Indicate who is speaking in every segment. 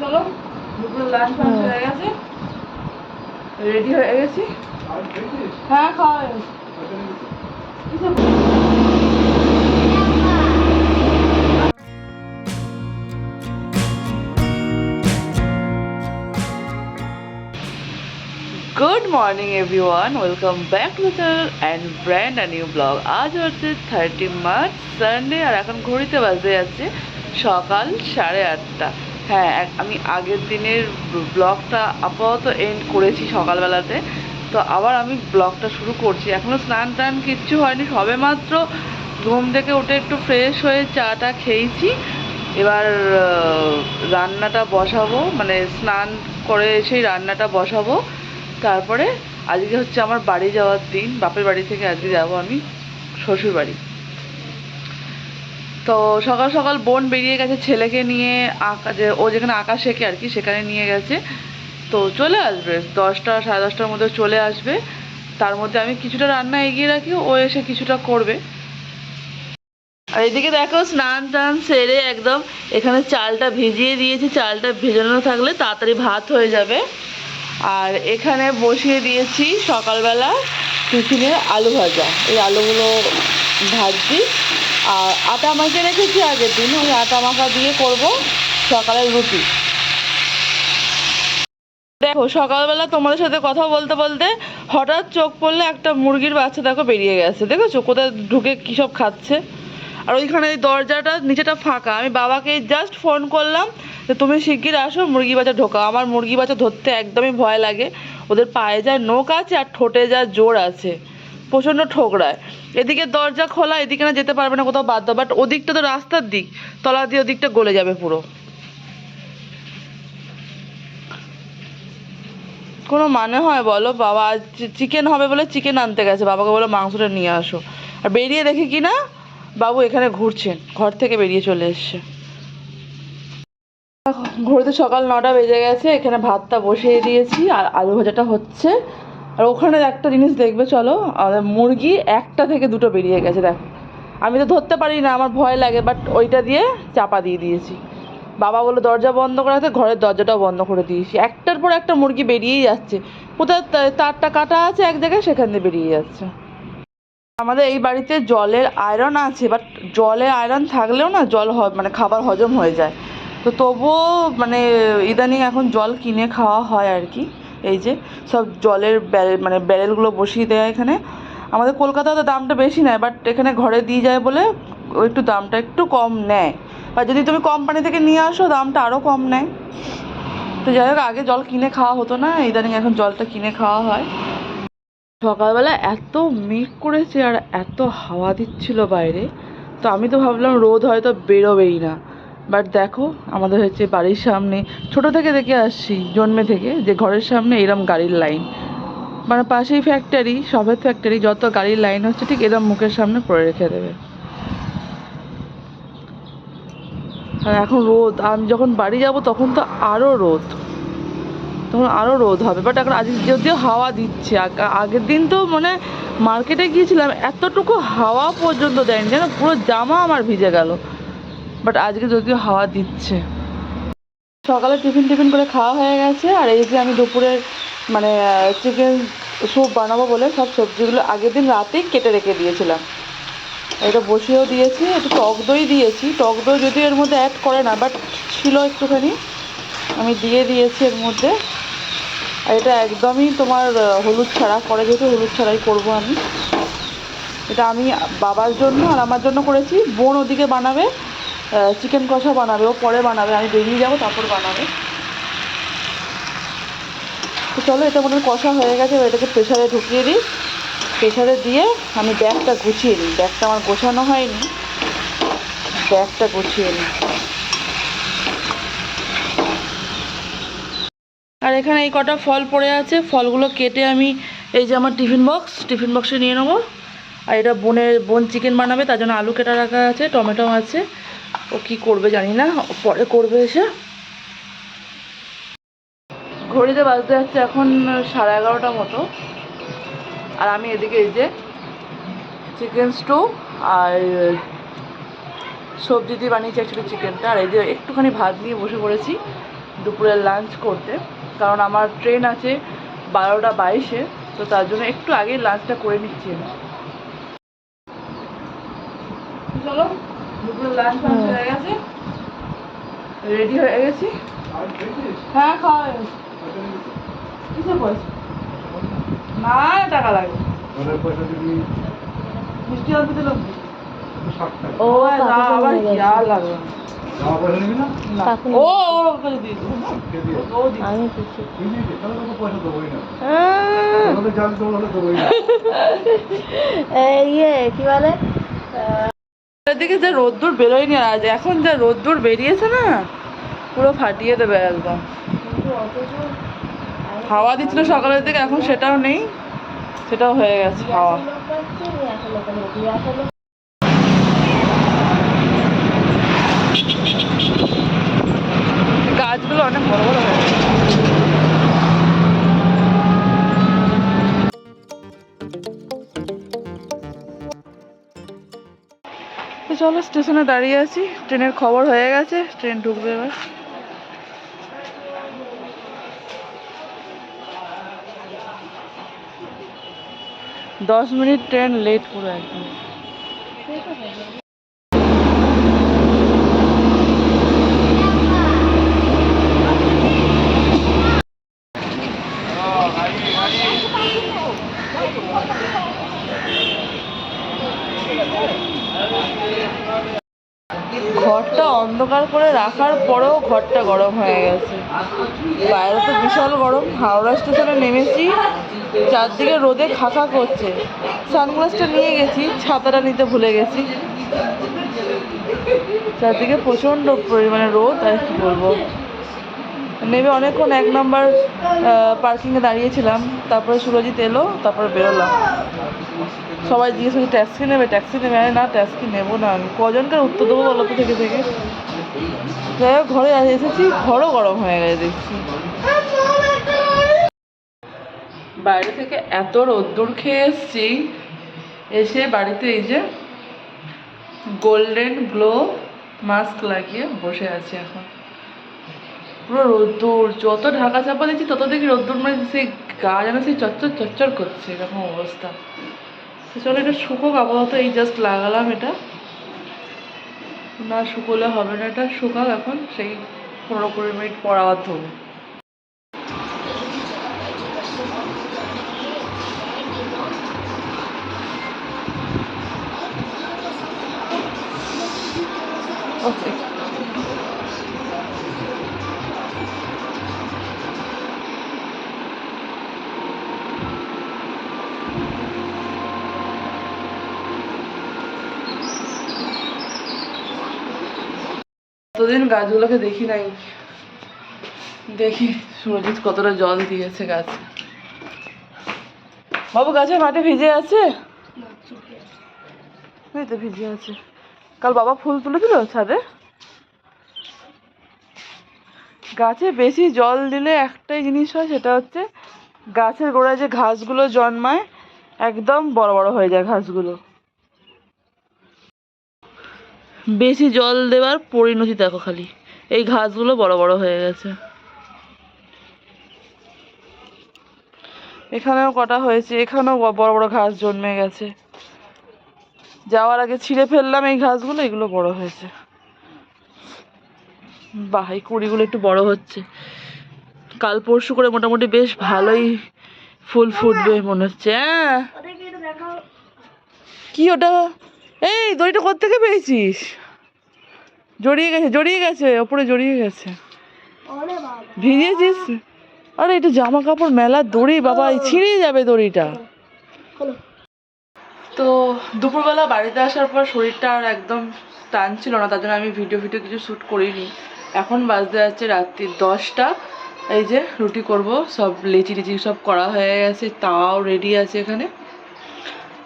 Speaker 1: চলো দুপুরে লাঞ্চ ফাঞ্চ হয়ে। গেছে। রেডি হয়ে গেছি। হ্যাঁ খাওয়া হয়ে গেছে। Good morning everyone welcome back to channel and brand a new vlog আজ হচ্ছে থার্টি মার্চ সানডে আর এখন ঘড়িতে বাজে যাচ্ছে সকাল সাড়ে আটটা। হ্যাঁ আমি আগের দিনের ব্লগটা আপাতত এন্ড করেছি সকালবেলাতে। তো আবার আমি ব্লগটা শুরু করছি। এখনও স্নান টান কিচ্ছু হয়নি, সবে মাত্র ঘুম থেকে উঠে একটু ফ্রেশ হয়ে চাটা খেয়েছি। এবার রান্নাটা বসাবো মানে স্নান করে এসেই রান্নাটা বসাবো। তারপরে আজকে হচ্ছে আমার বাড়ি যাওয়ার দিন, বাপের বাড়ি থেকে আজকে যাব আমি শ্বশুর বাড়ি তো সকাল সকাল বোন বেরিয়ে গেছে ছেলেকে নিয়ে আঁকা যে ও যেখানে আঁকা শেখে আর কি, সেখানে নিয়ে গেছে। তো চলে আসবে, দশটা, সাড়ে দশটার মধ্যে চলে আসবে। তার মধ্যে আমি কিছুটা রান্না এগিয়ে রাখি, ও এসে কিছুটা করবে। আর এদিকে দেখো স্নান টান সেরে একদম এখানে চালটা ভিজিয়ে দিয়েছি, চালটা ভেজানো থাকলে তাড়াতাড়ি ভাত হয়ে যাবে। আর এখানে বসিয়ে দিয়েছি সকালবেলা টিফিনে আলু ভাজা। এই আলুগুলো ভাজছি। আর আটা মাখে রেখেছি আগের দিন, ওই আটা মাখা দিয়ে করব সকালের রুটি। দেখো, সকালবেলা তোমাদের সাথে কথা বলতে বলতে হঠাৎ চোখ পড়লে একটা মুরগির বাচ্চা দেখো বেরিয়ে গেছে। দেখেছ? কোথায় ঢুকে কী সব খাচ্ছে? আর ওইখানে ওই দরজাটা নিচেটা ফাঁকা। আমি বাবাকে জাস্ট ফোন করলাম যে, তুমি শিগগির আসো, মুরগি বাচ্চা ঢোকাও। আমার মুরগি বাচ্চা ধরতে একদমই ভয় লাগে। ওদের পায়ে যা নোক আছে আর ঠোঁটে যা জোর আছে। প্রচণ্ড ঠোকরায়। এদিকে দরজা খোলা, এদিকে না যেতে পারবে না কোথাও দাও বাট ওদিকটা তো রাস্তার দিক, তলা দিয়ে ওদিকটা গলে যাবে পুরো। কোনো মানে হয় বলো? বাবা, আজ চিকেন হবে বলে চিকেন আনতে গেছে, বাবাকে বলো মাংসটা নিয়ে আসো। আর বেরিয়ে দেখি কি না, বাবু এখানে ঘুরছেন, ঘর থেকে বেরিয়ে চলে এসছে। ঘড়িতে সকাল নটা বেজে গেছে, এখানে ভাতটা বসিয়ে দিয়েছি, আর আলু ভাজাটা হচ্ছে। আর ওখানে একটা জিনিস দেখবে, চলো মুরগি একটা থেকে দুটো বেরিয়ে গেছে, দেখো। আমি তো ধরতে পারি না, আমার ভয় লাগে বাট ওইটা দিয়ে চাপা দিয়ে দিয়েছি। বাবা বলে দরজা বন্ধ করে রাখতে ঘরের দরজাটাও বন্ধ করে দিয়েছি। একটার পর একটা মুরগি বেরিয়েই যাচ্ছে। কোথায় তারটা কাটা আছে এক জায়গায়, সেখান দিয়ে বেরিয়ে যাচ্ছে। আমাদের এই বাড়িতে জলের আয়রন আছে বাট জলে আয়রন থাকলেও না জল মানে খাবার হজম হয়ে যায়। তো তবুও মানে ইদানিং এখন জল কিনে খাওয়া হয় আর কি। এই যে সব জলের ব্যারেল মানে ব্যারেলগুলো বসিয়ে দেয় এখানে। আমাদের কলকাতাতে দামটা বেশি নেয় বাট এখানে ঘরে দিয়ে যায় বলে একটু দামটা একটু কম নেয়। আর যদি তুমি কোম্পানি থেকে নিয়ে আসো, দামটা আরও কম নেয়। তো যাই হোক, আগে জল কিনে খাওয়া হতো না, ইদানিং এখন জলটা কিনে খাওয়া হয়। সকালবেলা এত মেঘ করেছে আর এত হাওয়া দিচ্ছিল বাইরে। তো আমি তো ভাবলাম রোদ হয়তো বেরোবেই না। বাট দেখো, আমাদের হচ্ছে বাড়ির সামনে, ছোট থেকে দেখে আসছি, জন্মে থেকে, যে ঘরের সামনে এরম গাড়ির লাইন মানে পাশেই ফ্যাক্টরি সবের ফ্যাক্টরি যত গাড়ির লাইন হচ্ছে, ঠিক এরম মুখের সামনে পড়ে রেখে দেবে। আর এখন রোদ আমি যখন বাড়ি যাব, তখন তো আরও রোদ। তখন আরও রোদ হবে। বাট এখন আজ যদিও হাওয়া দিচ্ছে আগের দিন তো মানে মার্কেটে গিয়েছিলাম, এতটুকু হাওয়া পর্যন্ত দেয়নি, যেন পুরো জামা আমার ভিজে গেল। বাট আজকে যদিও হাওয়া দিচ্ছে। সকালে টিফিন টিফিন করে খাওয়া হয়ে গেছে আর এই যে আমি দুপুরের মানে চিকেন স্যুপ বানাবো বলে সব সবজিগুলো আগের দিন রাতেই কেটে রেখে দিয়েছিলাম। এটা বসিয়েও দিয়েছি, একটু টক দই দিয়েছি। টক দই যদিও এর মধ্যে অ্যাড করে না বাট ছিল একটুখানি। আমি দিয়ে দিয়েছি এর মধ্যে। আর এটা একদমই তোমার হলুদ ছাড়া, পরে যেহেতু হলুদ ছাড়াই করব আমি। এটা আমি বাবার জন্য আর আমার জন্য করেছি। বোন ওদিকে বানাবে। চিকেন কষা বানাবে, ও পরে বানাবে, আমি বেরিয়ে যাব, তারপর বানাবে। তো চলো, এটা মনে কষা হয়ে গেছে এটাকে প্রেশারে ঢুকিয়ে দিই। প্রেশারে দিয়ে আমি ব্যাগটা গুছিয়ে নিই। ব্যাগটা আমার গোছানো হয়নি। ব্যাগটা গুছিয়ে নিই। আর এখানে এই কটা ফল পড়ে আছে, ফলগুলো কেটে আমি এই যে আমার টিফিন বক্স, টিফিন বক্সে নিয়ে নেব। আর এটা বোনের, বোন চিকেন বানাবে, তার জন্য আলু কেটে রাখা আছে, টমেটো আছে। ও কি করবে জানি না পরে করবে এসে। ঘড়িতে বাজতে যাচ্ছে এখন সাড়ে এগারোটা মতো। আর আমি এদিকে এই যে চিকেন স্টো আর সবজি দিয়ে বানিয়েছি অ্যাকচুয়ালি চিকেনটা আর এই যে একটুখানি ভাত নিয়ে বসে পড়েছি দুপুরের লাঞ্চ করতে। কারণ আমার ট্রেন আছে বারোটা বাইশে, তো তার জন্য একটু আগেই লাঞ্চটা করে নিচ্ছি আমি। চলো। দুপুরের লাঞ্চ ফাঞ্চ হয়ে গেছে। রেডি হয়ে গেছি। হ্যাঁ খাওয়া হয়ে গেছে। কিসের পয়সা? না টাকা লাগবে। মিষ্টি অল্প ও না আবার কি আর লাগবে ও
Speaker 2: আমি কিছু ইয়ে কি বলে?
Speaker 1: দিকে যে রোদ্দুর বেরোয়নি আজ, এখন যা রোদ্দুর বেরিয়েছে না, পুরো ফাটিয়ে দেবে একদম। হাওয়া দিচ্ছিল সকালের দিকে, এখন সেটাও নেই, সেটাও হয়ে গেছে হাওয়া। চলো, স্টেশনে দাঁড়িয়ে আছি। ট্রেনের খবর হয়ে গেছে, ট্রেন ঢুকবে এবার। দশ মিনিট ট্রেন লেট পুরো একদম। ঘরটা অন্ধকার করে রাখার পরেও ঘরটা গরম হয়ে গেছে। বাইরে তো বিশাল গরম। হাওড়া স্টেশনে নেমেছি, চারদিকে রোদে খাকা করছে। সানগ্লাসটা নিয়ে গেছি, ছাতাটা নিতে ভুলে গেছি। চারদিকে প্রচণ্ড পরিমাণে রোদ, আর কি বলব। নেমে অনেকক্ষণ এক নম্বর পার্কিংয়ে দাঁড়িয়েছিলাম, তারপরে সুরজিৎ এলো, তারপরে বেরোলাম। সবাই জিজ্ঞেস করছে, ট্যাক্সি নেবে ট্যাক্সি নেবে? আরে না, ট্যাক্সি নেব না আমি। কজনকার উত্তর দেবো বলো তো থেকে থেকে যাই হোক, ঘরে এসেছি, ঘরও গরম হয়ে গেছে, দেখছি। বাইরে থেকে এত রোদ্দুর খেয়ে এসছি, এসে বাড়িতে এই যে গোল্ডেন গ্লো মাস্ক লাগিয়ে বসে আছি এখন। পুরো রোদ্দুর, যত ঢাকা চাপা দিচ্ছি, তত দেখি রোদ্দুর মানে সেই গা যেন সেই চচ্চর চচ্চর করছে, এরকম অবস্থা। তো চলো এটা শুকোক, আপাতত এই জাস্ট লাগালাম এটা। না শুকোলে হবে না, এটা শুকাক এখন, সেই পনেরো কুড়ি মিনিট পর আবার ধোবো ওকে এতদিন গাছগুলোকে দেখি নাই। দেখি সুরজিৎ কতটা জল দিয়েছে গাছে। বাবু গাছে মাঠে ভিজে আছে? তো ভিজে আছে। কাল বাবা ফুল তুলে দিল ছাদে। গাছে বেশি জল দিলে একটাই জিনিস হয়, সেটা হচ্ছে গাছের গোড়ায় যে ঘাসগুলো জন্মায়, একদম বড় বড় হয়ে যায় ঘাসগুলো। বেশি জল দেওয়ার পরিণতি দেখো খালি। এই ঘাসগুলো বড় বড় হয়ে গেছে। এখানেও কটা হয়েছে এখানেও বড় বড় ঘাস জন্মে গেছে। যাওয়ার আগে ছিঁড়ে ফেললাম এই ঘাসগুলো এগুলো বড় হয়েছে। বাহ এই কুড়িগুলো একটু বড় হচ্ছে। কাল পরশু করে মোটামুটি বেশ ভালোই ফুল ফুটবে মনে হচ্ছে হ্যাঁ। কি ওটা? এই দড়িটা কোত্থেকে পেয়েছিস? জড়িয়ে গেছে জড়িয়ে গেছে ওপরে জড়িয়ে গেছে। ভিজিয়েছিস আরে এটা জামা কাপড় মেলার দড়ি বাবা এই ছিঁড়ে যাবে দড়িটা। তো দুপুরবেলা বাড়িতে আসার পর শরীরটা আর একদম টান ছিল না তার জন্য আমি ভিডিও ভিডিও কিছু শ্যুট করিনি। এখন বাজতে যাচ্ছে রাত্রি দশটা। এই যে রুটি করব সব লেচি টেচি সব করা হয়ে গেছে তাও রেডি আছে এখানে।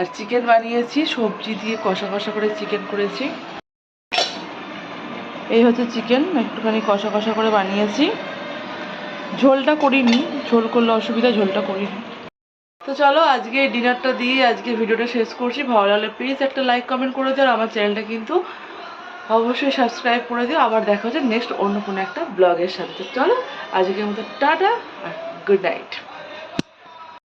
Speaker 1: আর চিকেন বানিয়েছি, সবজি দিয়ে কষা কষা করে চিকেন করেছি। এই হচ্ছে চিকেন একটুখানি কষা কষা করে বানিয়েছি। ঝোলটা করিনি, ঝোল করলে অসুবিধা, ঝোলটা করিনি। তো চলো, আজকে এই ডিনারটা দিয়ে আজকে ভিডিওটা শেষ করছি। ভালো লাগলে প্লিজ একটা লাইক কমেন্ট করে দাও আর আমার চ্যানেলটা কিন্তু অবশ্যই সাবস্ক্রাইব করে দিও। আবার দেখা হচ্ছে নেক্সট অন্য কোনো একটা ব্লগের সাথে। চলো, আজকের মতো টাটা আর গুড নাইট